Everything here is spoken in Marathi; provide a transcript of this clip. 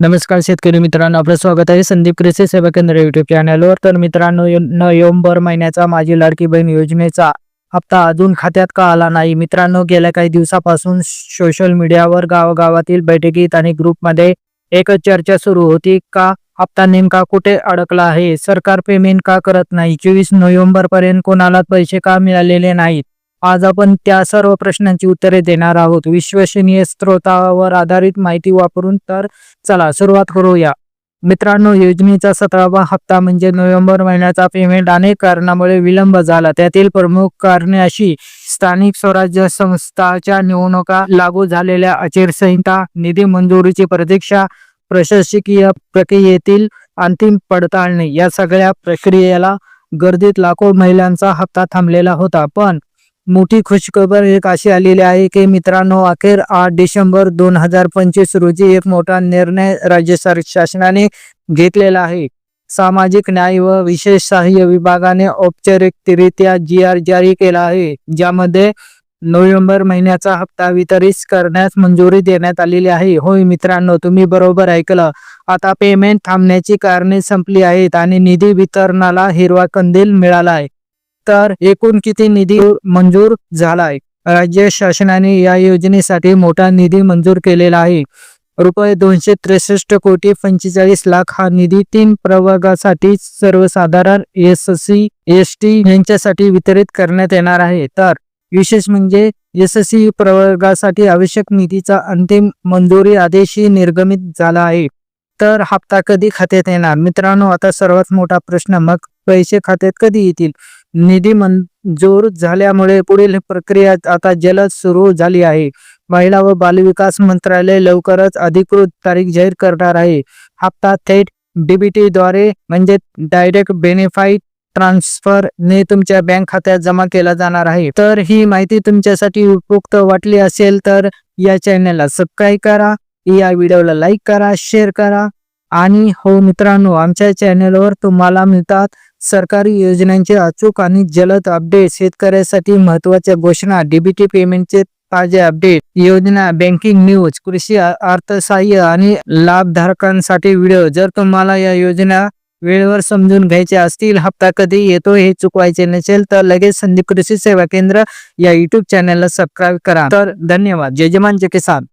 नमस्कार शेतकरी मित्रांनो आपलं स्वागत आहे संदीप कृषी सेवा केंद्र युट्यूब चॅनलवर तर मित्रांनो नोव्हेंबर महिन्याचा माझी लाडकी बहीण योजनेचा हप्ता अजून खात्यात का आला नाही? मित्रांनो गेल्या काही दिवसापासून सोशल मीडियावर गावागावातील बैठकीत आणि ग्रुपमध्ये एकच चर्चा सुरू होती. का हप्ता नेमका कुठे अडकला आहे? सरकार पेमेंट का करत नाही? चोवीस नोव्हेंबर पर्यंत कोणाला पैसे का मिळालेले नाहीत? आज आपण त्या सर्व प्रश्नांची उत्तरे देणार आहोत. विश्वसनीय स्रोतावर आधारित माहिती वापरून तर चला सुरुवात करूया. मित्रांनो योजनेचा सतरावा हप्ता म्हणजे नोव्हेंबर महिन्याचा पेमेंट अनेक कारणामुळे विलंब झाला. त्यातील प्रमुख कारणे अशी. स्थानिक स्वराज्य संस्थाच्या निवडणुका लागू झालेल्या आचारसंहिता निधी मंजुरीची प्रतीक्षा प्रशासकीय प्रक्रियेतील अंतिम पडताळणी या सगळ्या प्रक्रियेला गर्दीत लाखो महिलांचा हप्ता थांबलेला होता. पण मोठी खुशखबर एक अशी आलेली आहे की मित्रांनो अखेर आठ डिसेंबर दोन हजार पंचवीस रोजी एक मोठा निर्णय राज्य शासनाने घेतलेला आहे. सामाजिक न्याय व विशेष सहाय्य विभागाने औपचारिकरित्या जी आर जारी केला आहे ज्यामध्ये नोव्हेंबर महिन्याचा हप्ता वितरित करण्यास मंजुरी देण्यात आलेली आहे. होय मित्रांनो तुम्ही बरोबर ऐकलं. आता पेमेंट थांबण्याची कारणे संपली आहेत आणि निधी वितरणाला हिरवा कंदील मिळाला आहे. तर एकूण किती निधी मंजूर झालाय? राज्य शासनाने या योजनेसाठी मोठा निधी मंजूर केलेला आहे. रुपये दोनशे त्रेसष्ट कोटी पंचेचाळीस लाख हा निधी तीन प्रवर्गासाठी सर्वसाधारण एस सी एस टी यांच्यासाठी वितरित करण्यात येणार आहे. तर विशेष म्हणजे एस सी प्रवर्गासाठी आवश्यक निधीचा अंतिम मंजुरी आदेशही निर्गमित झाला आहे. तर हप्ता कधी खात्यात येणार? मित्रांनो आता सर्वात मोठा प्रश्न मग पैसे खात्यात कधी येतील? निधी मंजूर झाल्यामुळे पुढील प्रक्रिया आता जलद सुरू झाली आहे. महिला व बालविकास मंत्रालय लवकरच अधिकृत तारीख जाहीर करणार आहे. हप्ता थेट डीबीटी द्वारे म्हणजे डायरेक्ट बेनिफाईट ट्रान्सफर ने तुमच्या बँक खात्यात जमा केला जाणार आहे. तर ही माहिती तुमच्यासाठी उपयुक्त वाटली असेल तर या चॅनलला सबस्क्राईब करा या व्हिडिओला लाईक करा शेअर करा. आणि हो मित्रांनो आमच्या चॅनलवर तुम्हाला मिळतात सरकारी योजनांचे अचूक आणि जलद अपडेट शेतकऱ्यासाठी महत्त्वाच्या घोषणा डीबीटी पेमेंटचे ताजे अपडेट योजना बँकिंग न्यूज कृषी अ- अर्थसहाय्य आणि लाभधारकांसाठी व्हिडिओ जर तुम्हाला या योजना वेळेवर समजून घ्यायचे असतील हप्ता कधी येतो हे चुकवायचे नसेल तर लगेच संदीप कृषी सेवा केंद्र या युट्यूब चॅनलला सबस्क्राईब करा. तर धन्यवाद. जय जवान जय किसान.